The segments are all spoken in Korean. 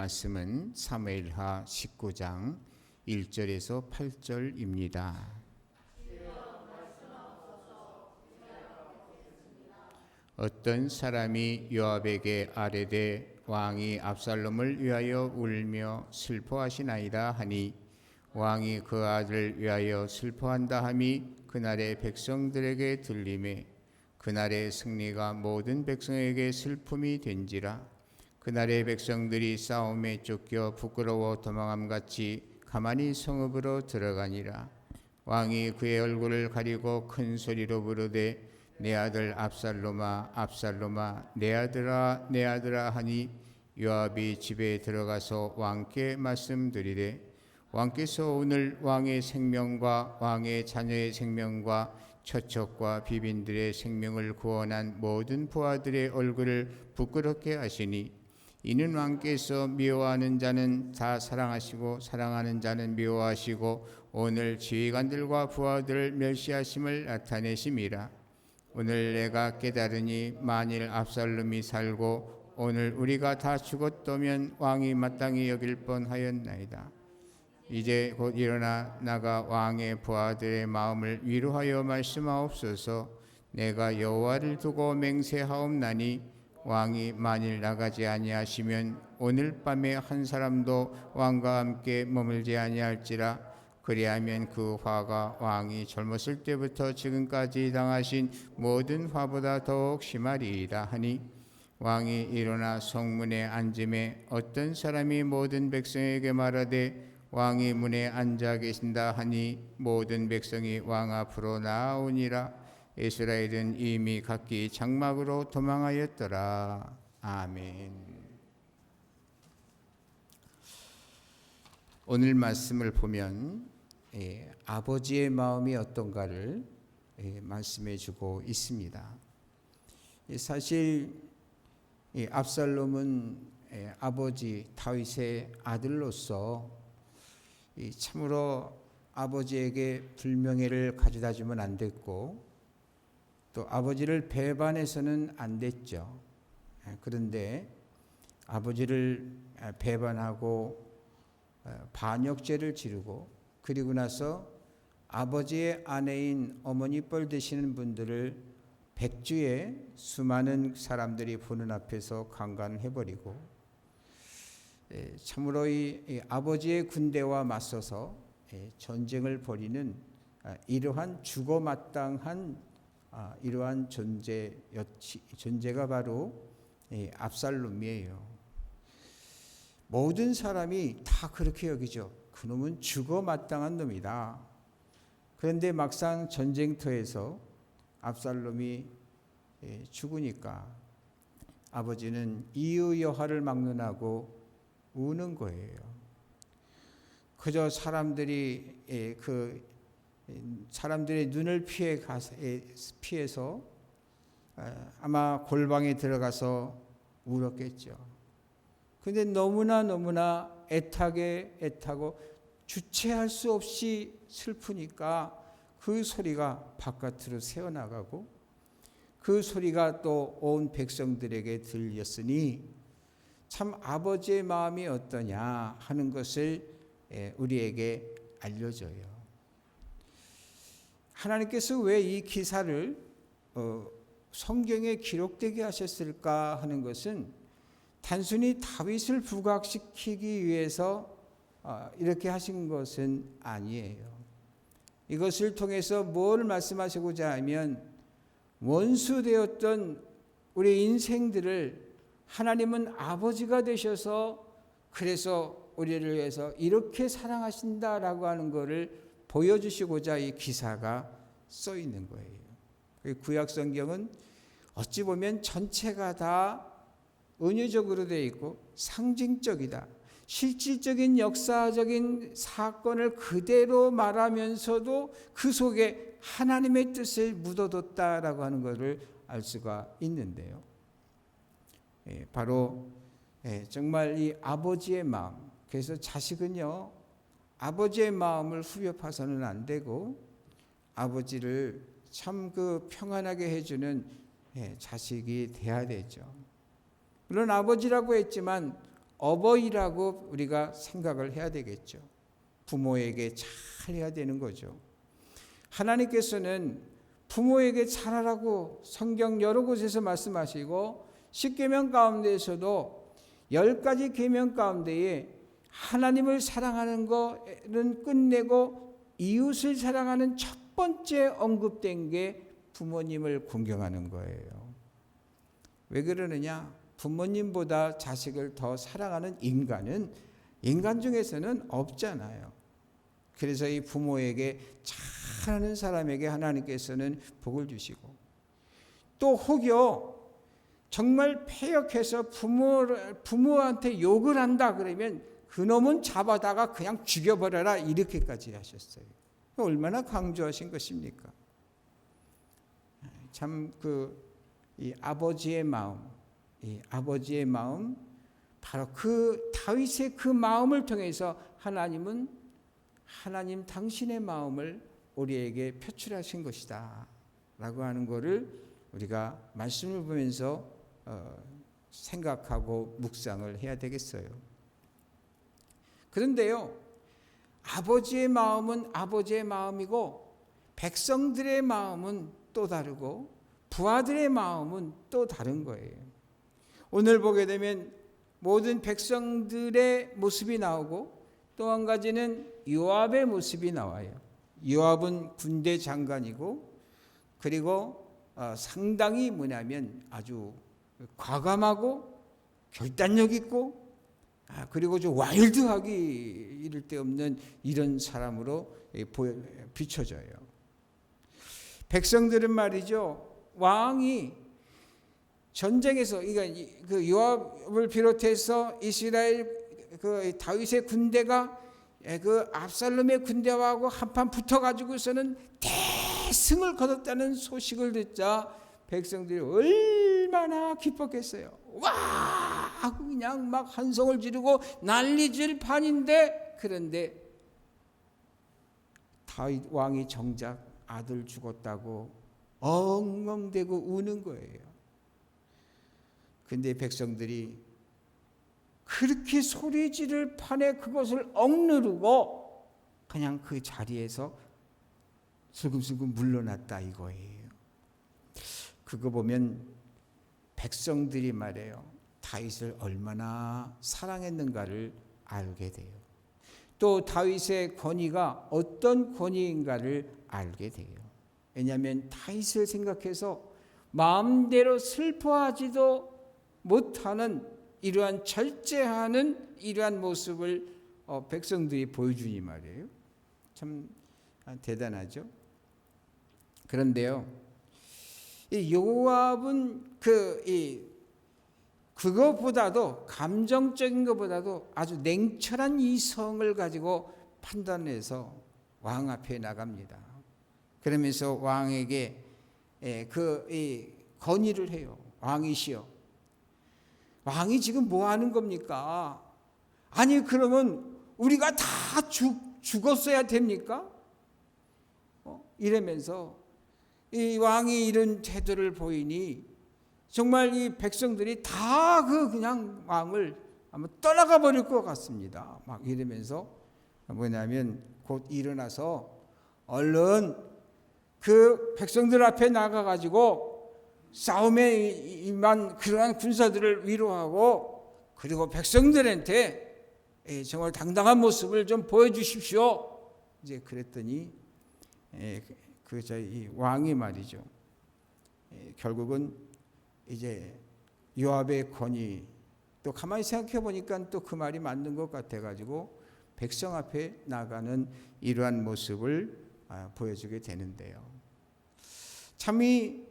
말씀은 사무엘하 19장 1절에서 8절입니다. 어떤 사람이 요압에게 아뢰되 왕이 압살롬을 위하여 울며 슬퍼하시나이다 하니 왕이 그 아들을 위하여 슬퍼한다 함이 그날의 백성들에게 들림에 그날의 승리가 모든 백성에게 슬픔이 된지라 그날의 백성들이 싸움에 쫓겨 부끄러워 도망함 같이 가만히 성읍으로 들어가니라. 왕이 그의 얼굴을 가리고 큰 소리로 부르되 내 아들 압살롬아 압살롬아 내 아들아 내 아들아 하니 요압이 집에 들어가서 왕께 말씀드리되 왕께서 오늘 왕의 생명과 왕의 자녀의 생명과 처척과 비빈들의 생명을 구원한 모든 부하들의 얼굴을 부끄럽게 하시니 이는 왕께서 미워하는 자는 다 사랑하시고 사랑하는 자는 미워하시고 오늘 지휘관들과 부하들을 멸시하심을 나타내심이라. 오늘 내가 깨달으니 만일 압살롬이 살고 오늘 우리가 다 죽었다면 왕이 마땅히 여길 뻔하였나이다. 이제 곧 일어나 나가 왕의 부하들의 마음을 위로하여 말씀하옵소서. 내가 여호와를 두고 맹세하옵나니 왕이 만일 나가지 아니하시면 오늘 밤에 한 사람도 왕과 함께 머물지 아니할지라. 그리하면 그 화가 왕이 젊었을 때부터 지금까지 당하신 모든 화보다 더욱 심하리이다 하니 왕이 일어나 성문에 앉음에 어떤 사람이 모든 백성에게 말하되 왕이 문에 앉아 계신다 하니 모든 백성이 왕 앞으로 나아오니라 이스라엘은 이미 각기 장막으로 도망하였더라 아멘. 오늘 말씀을 보면 예, 아버지의 마음이 어떤가를 예, 말씀해주고 있습니다. 예, 사실 이 압살롬은 예, 아버지 다윗의 아들로서 이 참으로 아버지에게 불명예를 가져다 주면 안 됐고 또 아버지를 배반해서는 안 됐죠. 예, 그런데 아버지를 아, 배반하고 어, 반역죄를 지르고 그리고 나서 아버지의 아내인 어머니 뻘 되시는 분들을 백주에 수많은 사람들이 보는 앞에서 강간해 버리고 예, 참으로 이, 이 아버지의 군대와 맞서서 예, 전쟁을 벌이는 아, 이러한 죽어 마땅한 아, 이러한 존재 존재가 바로 예, 압살롬이에요. 모든 사람이 다 그렇게 여기죠. 그놈은 죽어 마땅한 놈이다. 그런데 막상 전쟁터에서 압살롬이 예, 죽으니까 아버지는 이유 여하를 막론하고 우는 거예요. 그저 사람들이 예, 그 사람들의 눈을 피해 가서 예, 피해서 아, 아마 골방에 들어가서 울었겠죠. 근데 너무나 너무나 애타게 애타고 주체할 수 없이 슬프니까 그 소리가 바깥으로 새어나가고 그 소리가 또 온 백성들에게 들렸으니 참 아버지의 마음이 어떠냐 하는 것을 예, 우리에게 알려줘요. 하나님께서 왜 이 기사를 어, 성경에 기록되게 하셨을까 하는 것은 단순히 다윗을 부각시키기 위해서 어, 이렇게 하신 것은 아니에요. 이것을 통해서 뭘 말씀하시고자 하면 원수되었던 우리 인생들을 하나님은 아버지가 되셔서 그래서 우리를 위해서 이렇게 사랑하신다라고 하는 것을 보여주시고자 이 기사가 써 있는 거예요. 그 구약 성경은 어찌 보면 전체가 다 은유적으로 되어 있고 상징적이다. 실질적인 역사적인 사건을 그대로 말하면서도 그 속에 하나님의 뜻을 묻어뒀다라고 하는 것을 알 수가 있는데요. 예, 바로 예, 정말 이 아버지의 마음. 그래서 자식은요 아버지의 마음을 후벼 파서는 안 되고 아버지를 참 그 평안하게 해주는 예, 자식이 돼야 되죠. 물론 아버지라고 했지만 어버이라고 우리가 생각을 해야 되겠죠. 부모에게 잘 해야 되는 거죠. 하나님께서는 부모에게 잘하라고 성경 여러 곳에서 말씀하시고 십계명 가운데에서도 열 가지 계명 가운데에 하나님을 사랑하는 것은 끝내고 이웃을 사랑하는 첫 번째 언급된 게 부모님을 공경하는 거예요. 왜 그러느냐? 부모님보다 자식을 더 사랑하는 인간은 인간 중에서는 없잖아요. 그래서 이 부모에게 잘하는 사람에게 하나님께서는 복을 주시고 또 혹여 정말 폐역해서 부모 부모한테 욕을 한다 그러면 그놈은 잡아다가 그냥 죽여버려라 이렇게까지 하셨어요. 얼마나 강조하신 것입니까? 참 그 이 아버지의 마음, 이 아버지의 마음, 바로 그 다윗의 그 마음을 통해서 하나님은 하나님 당신의 마음을 우리에게 표출하신 것이다 라고 하는 것을 우리가 말씀을 보면서 어, 생각하고 묵상을 해야 되겠어요. 그런데요, 아버지의 마음은 아버지의 마음이고 백성들의 마음은 또 다르고 부하들의 마음은 또 다른 거예요. 오늘 보게 되면 모든 백성들의 모습이 나오고 또 한 가지는 요압의 모습이 나와요. 요압은 군대 장관이고 그리고 어, 상당히 뭐냐면 아주 과감하고 결단력 있고 아, 그리고 좀 와일드하기 이를 데 없는 이런 사람으로 비춰져요. 백성들은 말이죠. 왕이 전쟁에서 그러니까 그 요압을 비롯해서 이스라엘 그 다윗의 군대가 그 압살롬의 군대하고 한판 붙어 가지고서는 대승을 거뒀다는 소식을 듣자 백성들이 얼마나 기뻤겠어요. 와! 그냥 막 한성을 지르고 난리질 판인데 그런데 다윗 왕이 정작 아들 죽었다고 엉엉대고 우는 거예요. 근데 백성들이 그렇게 소리 지를 판에 그것을 억누르고 그냥 그 자리에서 슬금슬금 물러났다 이거예요. 그거 보면 백성들이 말해요. 다윗을 얼마나 사랑했는가를 알게 돼요. 또 다윗의 권위가 어떤 권위인가를 알게 돼요. 왜냐하면 다윗을 생각해서 마음대로 슬퍼하지도 못하는 이러한 절제하는 이러한 모습을 어, 백성들이 보여주니 말이에요. 참 대단하죠. 그런데요, 이 요압은 그 이 그것보다도 감정적인 것보다도 아주 냉철한 이성을 가지고 판단해서 왕 앞에 나갑니다. 그러면서 왕에게 그 건의를 해요. 왕이시여. 왕이 지금 뭐 하는 겁니까? 아니 그러면 우리가 다 죽, 죽었어야 됩니까? 어? 이러면서 이 왕이 이런 태도를 보이니 정말 이 백성들이 다 그 그냥 왕을 아마 떠나가 버릴 것 같습니다. 막 이러면서 뭐냐면 곧 일어나서 얼른 그 백성들 앞에 나가 가지고 싸움에 임한 그러한 군사들을 위로하고 그리고 백성들한테 정말 당당한 모습을 좀 보여주십시오. 이제 그랬더니 그 저희 왕이 말이죠. 결국은 이제 요압의 권위 또 가만히 생각해 보니까 또 그 말이 맞는 것 같아 가지고 백성 앞에 나가는 이러한 모습을 보여주게 되는데요. 참이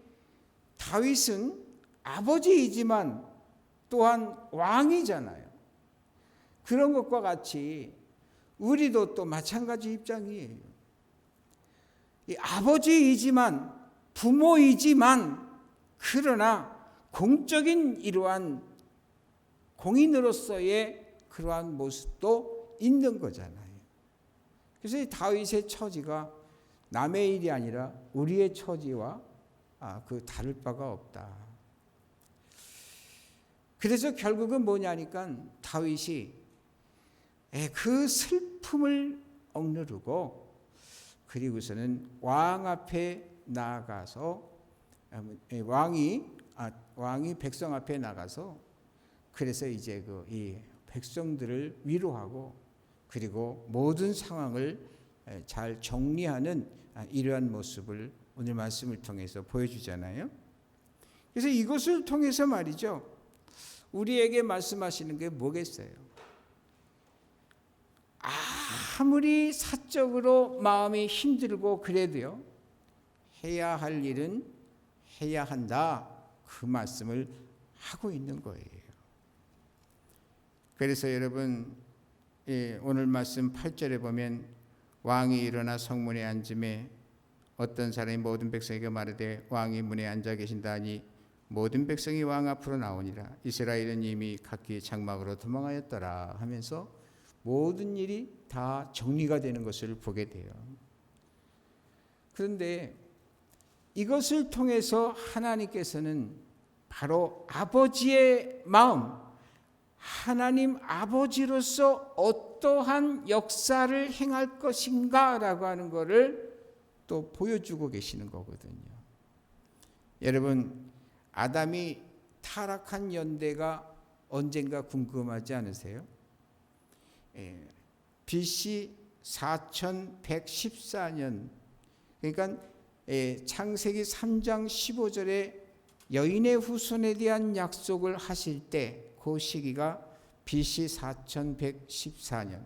다윗은 아버지이지만 또한 왕이잖아요. 그런 것과 같이 우리도 또 마찬가지 입장이에요. 이 아버지이지만 부모이지만 그러나 공적인 이러한 공인으로서의 그러한 모습도 있는 거잖아요. 그래서 이 다윗의 처지가 남의 일이 아니라 우리의 처지와 아, 그 다를 바가 없다. 그래서 결국은 뭐냐니까 다윗이 에, 그 슬픔을 억누르고 그리고서는 왕 앞에 나가서 아, 뭐, 에, 왕이 아, 왕이 백성 앞에 나가서 그래서 이제 그 이 백성들을 위로하고 그리고 모든 상황을 에, 잘 정리하는 아, 이러한 모습을 오늘 말씀을 통해서 보여주잖아요. 그래서 이것을 통해서 말이죠. 우리에게 말씀하시는 게 뭐겠어요? 아무리 사적으로 마음이 힘들고 그래도요. 해야 할 일은 해야 한다. 그 말씀을 하고 있는 거예요. 그래서 여러분 예, 오늘 말씀 8절에 보면 왕이 일어나 성문에 앉음에 어떤 사람이 모든 백성에게 말하되 왕이 문에 앉아 계신다니 모든 백성이 왕 앞으로 나오니라 이스라엘은 이미 각기 장막으로 도망하였더라 하면서 모든 일이 다 정리가 되는 것을 보게 돼요. 그런데 이것을 통해서 하나님께서는 바로 아버지의 마음, 하나님 아버지로서 어떠한 역사를 행할 것인가라고 하는 것을 또 보여주고 계시는 거거든요. 여러분, 아담이 타락한 연대가 언젠가 궁금하지 않으세요? 예, BC 4114년 그러니까 예, 창세기 3장 15절에 여인의 후손에 대한 약속을 하실 때 그 시기가 BC 4114년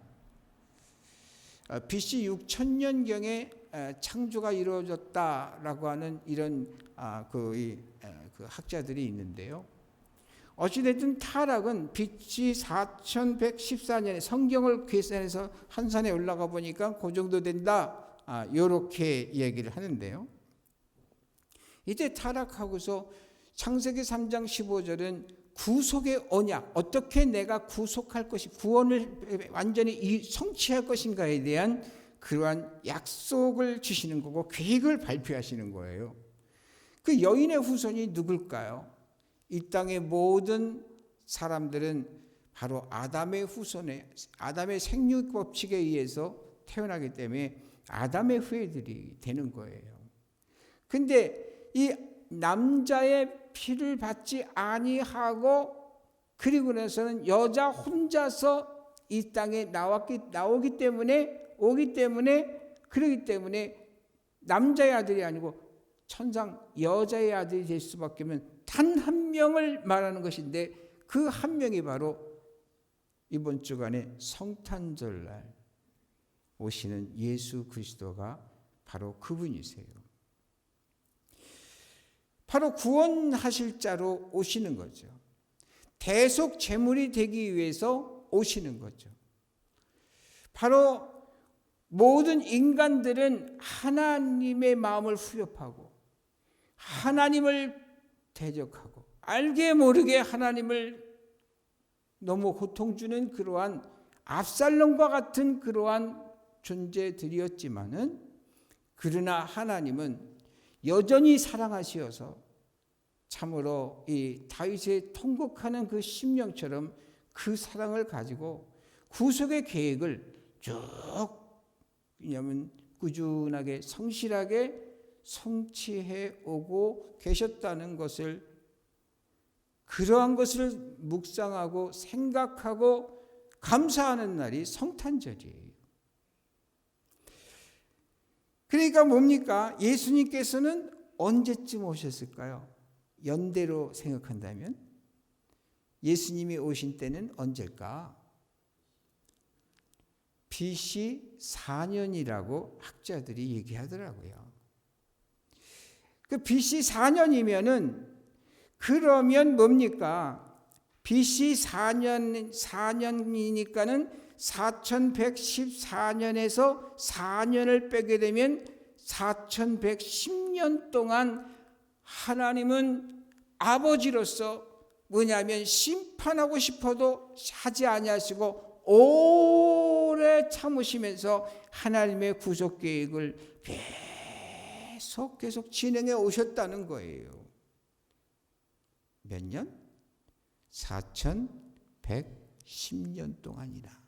어, BC 6000년경에 창조가 이루어졌다라고 하는 이런 아, 그, 이, 그 학자들이 있는데요. 어찌됐든 타락은 BC 4114년에 성경을 계산해서 한산에 올라가 보니까 그 정도 된다. 아, 요렇게 얘기를 하는데요. 이제 타락하고서 창세기 3장 15절은 구속의 언약, 어떻게 내가 구속할 것이 구원을 완전히 성취할 것인가에 대한 그러한 약속을 주시는 거고 계획을 발표하시는 거예요. 그 여인의 후손이 누굴까요? 이 땅의 모든 사람들은 바로 아담의 후손에 아담의 생육 법칙에 의해서 태어나기 때문에 아담의 후예들이 되는 거예요. 근데 이 남자의 피를 받지 아니하고 그리고 나서는 여자 혼자서 이 땅에 나왔기 나오기 때문에 오기 때문에 그러기 때문에 남자의 아들이 아니고 천상 여자의 아들이 될 수밖에 없는 단 한 명을 말하는 것인데 그 한 명이 바로 이번 주간에 성탄절날 오시는 예수 그리스도가 바로 그분이세요. 바로 구원하실 자로 오시는 거죠. 대속 제물이 되기 위해서 오시는 거죠. 바로 모든 인간들은 하나님의 마음을 후협하고 하나님을 대적하고 알게 모르게 하나님을 너무 고통 주는 그러한 압살롬과 같은 그러한 존재들이었지만은 그러나 하나님은 여전히 사랑하시어서 참으로 이 다윗의 통곡하는 그 심령처럼 그 사랑을 가지고 구속의 계획을 쭉 왜냐하면 꾸준하게 성실하게 성취해 오고 계셨다는 것을 그러한 것을 묵상하고 생각하고 감사하는 날이 성탄절이에요. 그러니까 뭡니까? 예수님께서는 언제쯤 오셨을까요? 연대로 생각한다면 예수님이 오신 때는 언제일까? BC 4년이라고 학자들이 얘기하더라고요. 그 BC 4년이면은 그러면 뭡니까? BC 4년 4년이니까는 4114년에서 4년을 빼게 되면 4110년 동안 하나님은 아버지로서 뭐냐면 심판하고 싶어도 하지 아니하시고 오래 참으시면서 하나님의 구속 계획을 계속 계속 진행해 오셨다는 거예요. 몇 년? 4110년 동안이나.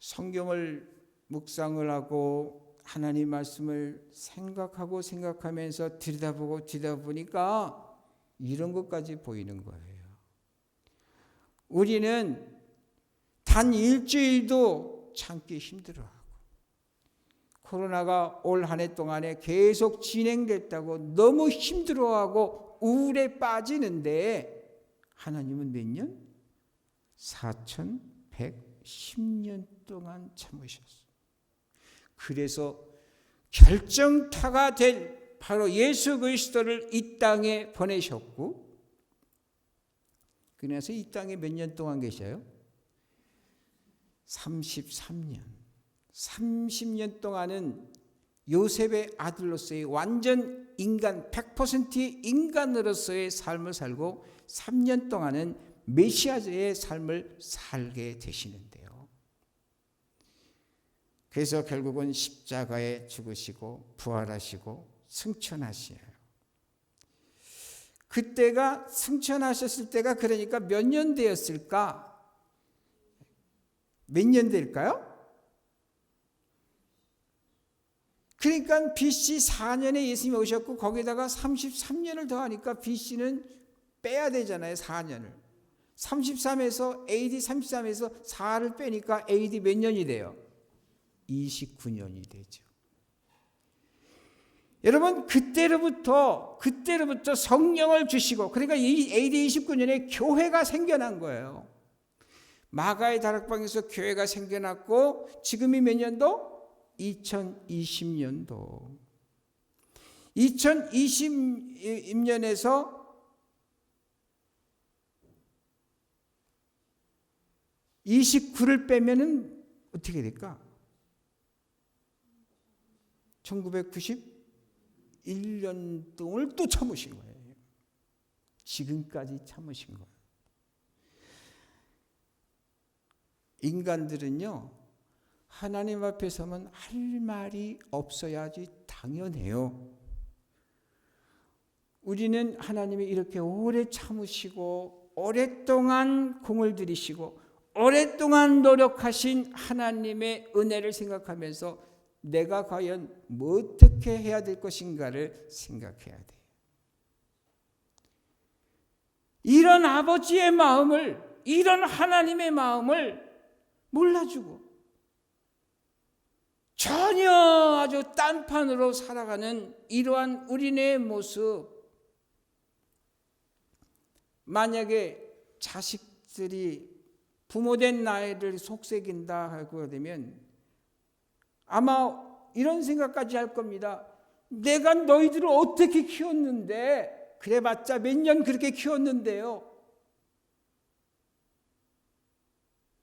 성경을 묵상을 하고 하나님 말씀을 생각하고 생각하면서 들여다보고 들여다보니까 이런 것까지 보이는 거예요. 우리는 단 일주일도 참기 힘들어하고 코로나가 올 한 해 동안에 계속 진행됐다고 너무 힘들어하고 우울에 빠지는데 하나님은 몇 년? 4110년 동안 참으셨어요. 그래서 결정타가 될 바로 예수 그리스도를 이 땅에 보내셨고 그래서 이 땅에 몇 년 동안 계셔요? 33년. 30년 동안은 요셉의 아들로서의 완전 인간 100%의 인간으로서의 삶을 살고 3년 동안은 메시아의 삶을 살게 되시는데요. 그래서 결국은 십자가에 죽으시고 부활하시고 승천하시어요. 그때가 승천하셨을 때가 그러니까 몇 년 되었을까? 몇 년 될까요? 그러니까 BC 4년에 예수님이 오셨고 거기다가 33년을 더하니까 BC는 빼야 되잖아요. 4년을. 33에서 AD 33에서 4를 빼니까 AD 몇 년이 돼요? 29년이 되죠. 여러분 그때로부터 그때로부터 성령을 주시고 그러니까 이 AD 29년에 교회가 생겨난 거예요. 마가의 다락방에서 교회가 생겨났고 지금이 몇 년도? 2020년도. 2020년에서 (29를) 빼면은 어떻게 될까? 1991년 동을 또 참으신 거예요. 지금까지 참으신 거예요. 인간들은요, 하나님 앞에 서면 할 말이 없어야지 당연해요. 우리는 하나님이 이렇게 오래 참으시고, 오랫동안 공을 들이시고, 오랫동안 노력하신 하나님의 은혜를 생각하면서 내가 과연 뭐 어떻게 해야 될 것인가를 생각해야 돼요. 이런 아버지의 마음을, 이런 하나님의 마음을 몰라주고 전혀 아주 딴판으로 살아가는 이러한 우리네 모습. 만약에 자식들이 부모된 나이를 속색인다 하고 되면 아마 이런 생각까지 할 겁니다. 내가 너희들을 어떻게 키웠는데 그래봤자 몇 년 그렇게 키웠는데요.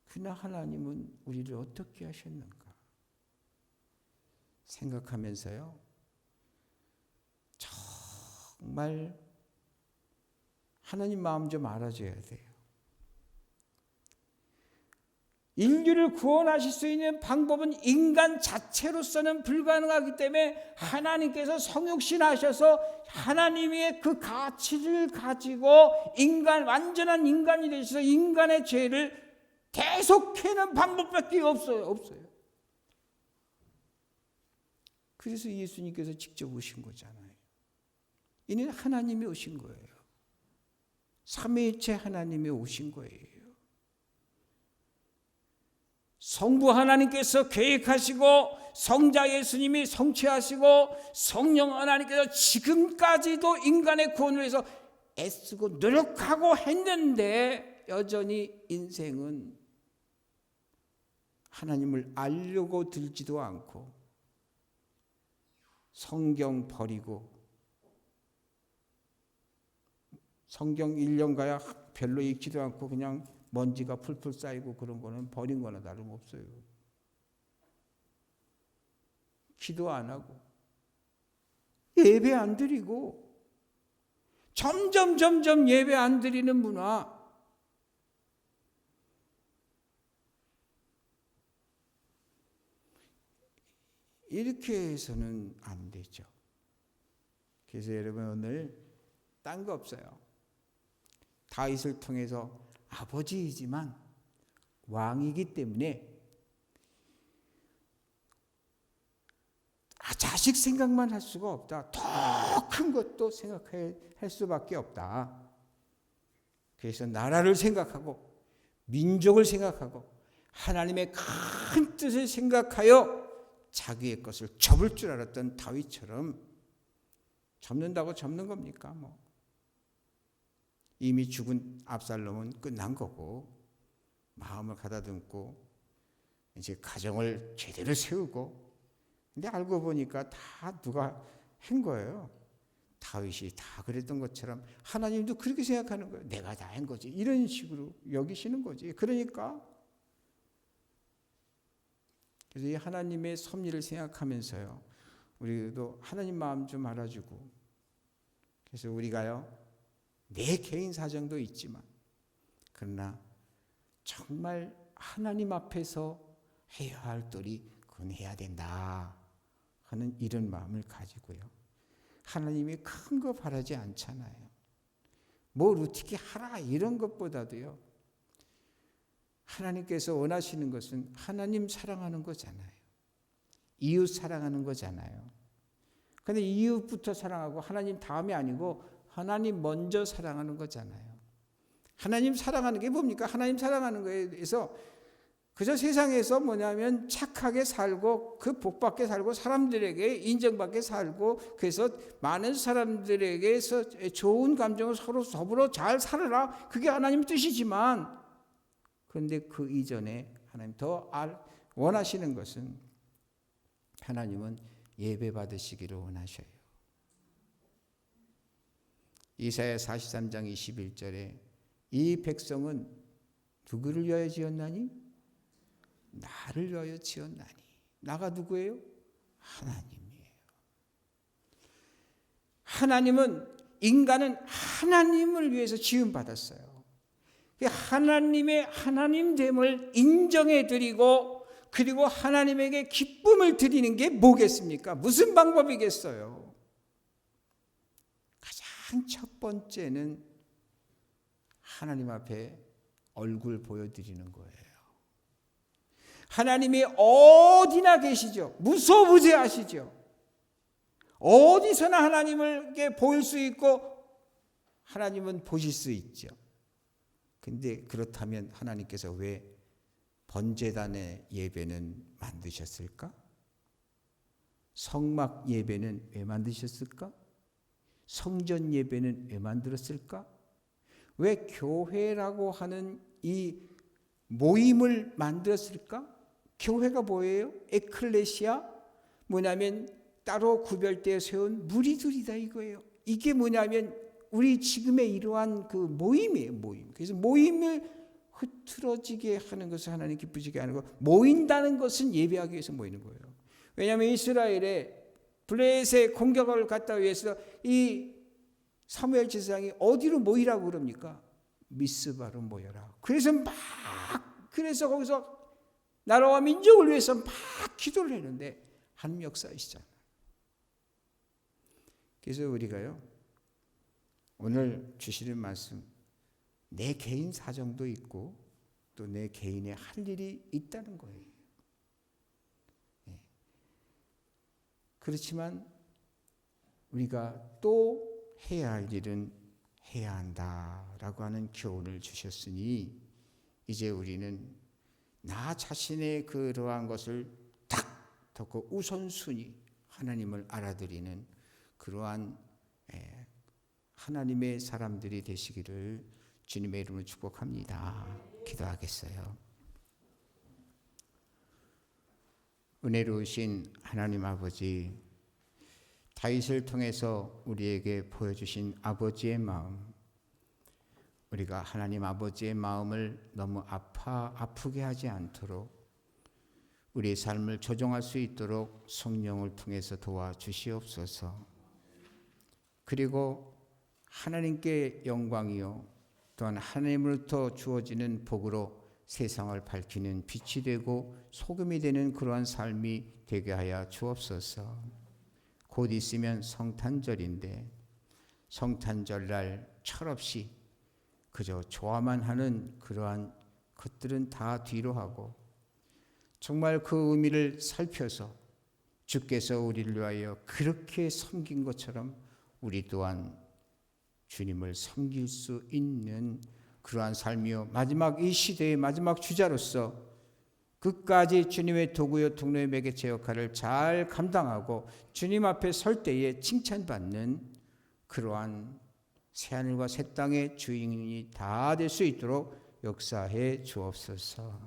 그러나 하나님은 우리를 어떻게 하셨는가 생각하면서요. 정말 하나님 마음 좀 알아줘야 돼요. 인류를 구원하실 수 있는 방법은 인간 자체로서는 불가능하기 때문에 하나님께서 성육신 하셔서 하나님의 그 가치를 가지고 인간 완전한 인간이 되셔서 인간의 죄를 계속해는 방법밖에 없어요. 없어요. 그래서 예수님께서 직접 오신 거잖아요. 이는 하나님이 오신 거예요. 삼위일체 하나님이 오신 거예요. 성부 하나님께서 계획하시고 성자 예수님이 성취하시고 성령 하나님께서 지금까지도 인간의 구원을 위해서 애쓰고 노력하고 했는데 여전히 인생은 하나님을 알려고 들지도 않고 성경 버리고 성경 1년 가야 별로 읽지도 않고 그냥 먼지가 풀풀 쌓이고 그런 거는 버린 거나 다름없어요. 기도 안 하고 예배 안 드리고 점점 점점 예배 안 드리는 문화 이렇게 해서는 안 되죠. 그래서 여러분 오늘 딴 거 없어요. 다윗을 통해서 아버지이지만 왕이기 때문에 아, 자식 생각만 할 수가 없다. 더 큰 것도 생각할 수밖에 없다. 그래서 나라를 생각하고 민족을 생각하고 하나님의 큰 뜻을 생각하여 자기의 것을 접을 줄 알았던 다윗처럼 접는다고 접는 겁니까? 뭐 이미 죽은 압살롬은 끝난 거고 마음을 가다듬고 이제 가정을 제대로 세우고 근데 알고 보니까 다 누가 한 거예요. 다윗이 다 그랬던 것처럼 하나님도 그렇게 생각하는 거예요. 내가 다 한 거지. 이런 식으로 여기시는 거지. 그러니까 그래서 이 하나님의 섭리를 생각하면서요. 우리도 하나님 마음 좀 알아주고 그래서 우리가요. 내 개인 사정도 있지만 그러나 정말 하나님 앞에서 해야 할 일이 그건 해야 된다 하는 이런 마음을 가지고요. 하나님이 큰 거 바라지 않잖아요. 뭐 어떻게 하라 이런 것보다도요. 하나님께서 원하시는 것은 하나님 사랑하는 거잖아요. 이웃 사랑하는 거잖아요. 근데 이웃부터 사랑하고 하나님 다음이 아니고 하나님 먼저 사랑하는 거잖아요. 하나님 사랑하는 게 뭡니까? 하나님 사랑하는 거에 대해서 그저 세상에서 뭐냐면 착하게 살고 그 복받게 살고 사람들에게 인정받게 살고 그래서 많은 사람들에게서 좋은 감정을 서로 더불어 잘 살아라. 그게 하나님 뜻이지만 그런데 그 이전에 하나님 더 원하시는 것은 하나님은 예배 받으시기를 원하셔요. 이사야 43장 21절에 이 백성은 누구를 위하여 지었나니? 나를 위하여 지었나니. 나가 누구예요? 하나님이에요. 하나님은 인간은 하나님을 위해서 지음 받았어요. 하나님의 하나님 됨을 인정해 드리고 그리고 하나님에게 기쁨을 드리는 게 뭐겠습니까? 무슨 방법이겠어요? 가장 첫 번째는 하나님 앞에 얼굴 보여드리는 거예요. 하나님이 어디나 계시죠. 무소부재하시죠. 어디서나 하나님을 보일 수 있고 하나님은 보실 수 있죠. 근데 그렇다면 하나님께서 왜 번제단의 예배는 만드셨을까? 성막 예배는 왜 만드셨을까? 성전 예배는 왜 만들었을까? 왜 교회라고 하는 이 모임을 만들었을까? 교회가 뭐예요? 에클레시아? 뭐냐면 따로 구별되어 세운 무리들이다 이거예요. 이게 뭐냐면 우리 지금의 이러한 그 모임이에요, 모임. 그래서 모임을 흐트러지게 하는 것을 하나님 기쁘시게 하는 거. 모인다는 것은 예배하기 위해서 모이는 거예요. 왜냐하면 이스라엘에 블레셋의 공격을 갖다 위해서 이 사무엘 제사장이 어디로 모이라고 그럽니까? 미스바로 모여라. 그래서 막 그래서 거기서 나라와 민족을 위해서 막 기도를 했는데 하나님 역사이시잖아요. 그래서 우리가요 오늘 주시는 말씀 내 개인 사정도 있고 또 내 개인의 할 일이 있다는 거예요. 그렇지만 우리가 또 해야 할 일은 해야 한다라고 하는 교훈을 주셨으니 이제 우리는 나 자신의 그러한 것을 딱 덮고 우선순위 하나님을 알아들이는 그러한 하나님의 사람들이 되시기를 주님의 이름으로 축복합니다. 기도하겠어요. 은혜로우신 하나님 아버지 다윗을 통해서 우리에게 보여주신 아버지의 마음, 우리가 하나님 아버지의 마음을 너무 아파 아프게 하지 않도록 우리의 삶을 조정할 수 있도록 성령을 통해서 도와 주시옵소서. 그리고 하나님께 영광이요 또한 하나님으로부터 주어지는 복으로 세상을 밝히는 빛이 되고 소금이 되는 그러한 삶이 되게 하여 주옵소서. 곧 있으면 성탄절인데 성탄절날 철없이 그저 좋아만 하는 그러한 것들은 다 뒤로 하고 정말 그 의미를 살펴서 주께서 우리를 위하여 그렇게 섬긴 것처럼 우리 또한 주님을 섬길 수 있는 그러한 삶이요 마지막 이 시대의 마지막 주자로서 끝까지 주님의 도구요 통로의 매개체 역할을 잘 감당하고 주님 앞에 설 때에 칭찬받는 그러한 새하늘과 새 땅의 주인이 다 될 수 있도록 역사해 주옵소서.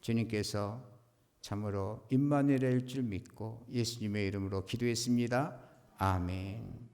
주님께서 참으로 임마누엘일 줄 믿고 예수님의 이름으로 기도했습니다. 아멘.